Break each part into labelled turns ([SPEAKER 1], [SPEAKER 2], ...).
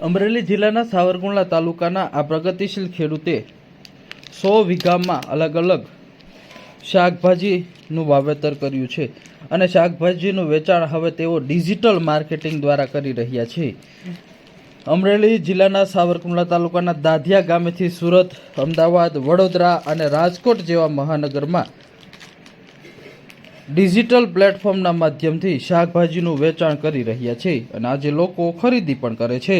[SPEAKER 1] અમરેલી જિલ્લાના સાવરકુંડલા તાલુકાના આ પ્રગતિશીલ ખેડૂતે સો વીઘામાં અલગ અલગ શાકભાજીનું વાવેતર કર્યું છે અને શાકભાજીનું વેચાણ હવે તેઓ ડિજિટલ માર્કેટિંગ દ્વારા કરી રહ્યા છે. અમરેલી જિલ્લાના સાવરકુંડલા તાલુકાના દાધિયા ગામેથી સુરત, અમદાવાદ, વડોદરા અને રાજકોટ જેવા મહાનગરમાં ડિજિટલ પ્લેટફોર્મના માધ્યમથી શાકભાજીનું વેચાણ કરી રહ્યા છે અને આજે લોકો ખરીદી પણ કરે છે.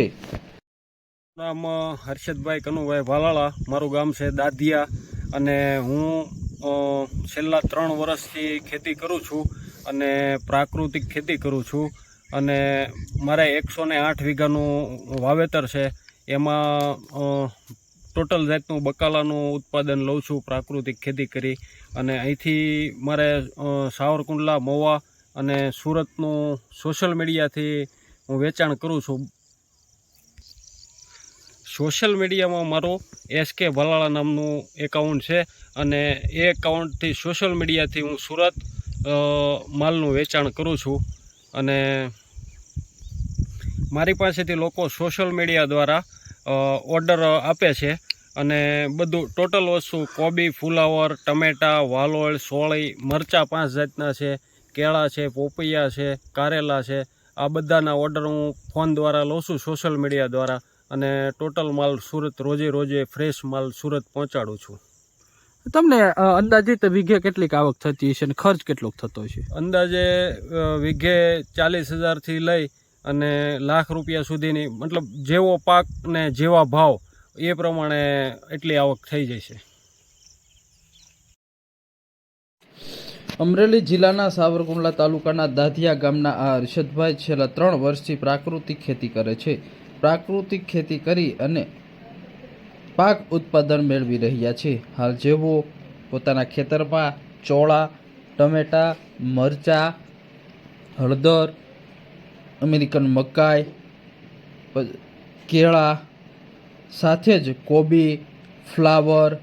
[SPEAKER 2] નામ હર્ષદભાઈ કનુભાઈ ભાલાળા મારું ગામ છે દાધિયા અને હું છેલ્લા ત્રણ વર્ષથી ખેતી કરું છું અને પ્રાકૃતિક ખેતી કરું છું અને મારે એકસો ને આઠ વીઘાનું વાવેતર છે. એમાં ટોટલ જાતનું બકાલાનું ઉત્પાદન લઉં છું, પ્રાકૃતિક ખેતી કરી. અને અહીંથી મારે સાવરકુંડલા મોવા અને સુરતનું સોશિયલ મીડિયાથી હું વેચાણ કરું છું. સોશિયલ મીડિયામાં મારું એસ કે ભલાળા નામનું એકાઉન્ટ છે અને એ એકાઉન્ટથી સોશિયલ મીડિયાથી હું સુરત માલનું વેચાણ કરું છું. અને મારી પાસેથી લોકો સોશિયલ મીડિયા દ્વારા ઓર્ડર આપે છે. અને બધું ટોટલ વસ્તુ કોબી ફુલાવર ટમેટાં વાલોળ સોળી મરચાં પાંચ જાતના છે કેળા છે પોપૈયા છે કારેલા છે. આ બધાના ઓર્ડર હું ફોન દ્વારા લઉં છું સોશિયલ મીડિયા દ્વારા. અને ટોટલ માલ સુરત રોજે રોજે ફ્રેશ માલ સુરત પહોંચાડું છું.
[SPEAKER 1] તમને અંદાજિત વીઘે કેટલીક આવક થતી હશે અને ખર્ચ કેટલોક થતો હશે?
[SPEAKER 2] અંદાજે વીઘે ચાલીસ હજારથી લઈ અને લાખ રૂપિયા સુધીની મતલબ જેવો પાક ને જેવા ભાવ એ પ્રમાણે એટલી આવક થઈ જશે
[SPEAKER 1] અમરેલી જિલ્લાના સાવરકુંડલા તાલુકાના દાધિયા ગામના આ હર્ષદભાઈ છેલ્લા ત્રણ વર્ષથી પ્રાકૃતિક ખેતી કરે છે. પ્રાકૃતિક ખેતી કરી અને પાક ઉત્પાદન મેળવી રહ્યા છે. હાલ જેઓ પોતાના ખેતરમાં ચોળા, ટમેટા, મરચાં, હળદર, અમેરિકન મકાઈ કેળા સાથે જ કોબી, ફ્લાવર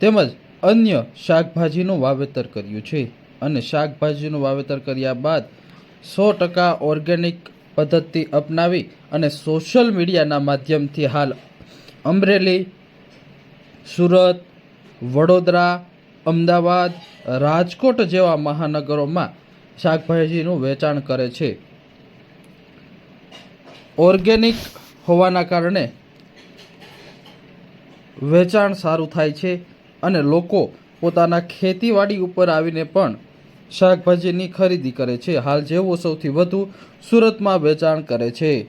[SPEAKER 1] તેમજ અન્ય શાકભાજીનું વાવેતર કર્યું છે. અને શાકભાજીનું વાવેતર કર્યા બાદ સો ટકા ઓર્ગેનિક પદ્ધતિ અપનાવી અને સોશિયલ મીડિયાના માધ્યમથી હાલ અમરેલી, સુરત, વડોદરા, અમદાવાદ, રાજકોટ જેવા મહાનગરોમાં શાકભાજીનું વેચાણ કરે છે. ઓર્ગેનિક હોવાના કારણે વેચાણ સારું થાય છે અને લોકો પોતાના ખેતીવાડી ઉપર આવીને પણ શાકભાજીની ખરીદી કરે છે. હાલ જેવો સૌથી વધુ સુરતમાં વેચાણ કરે છે.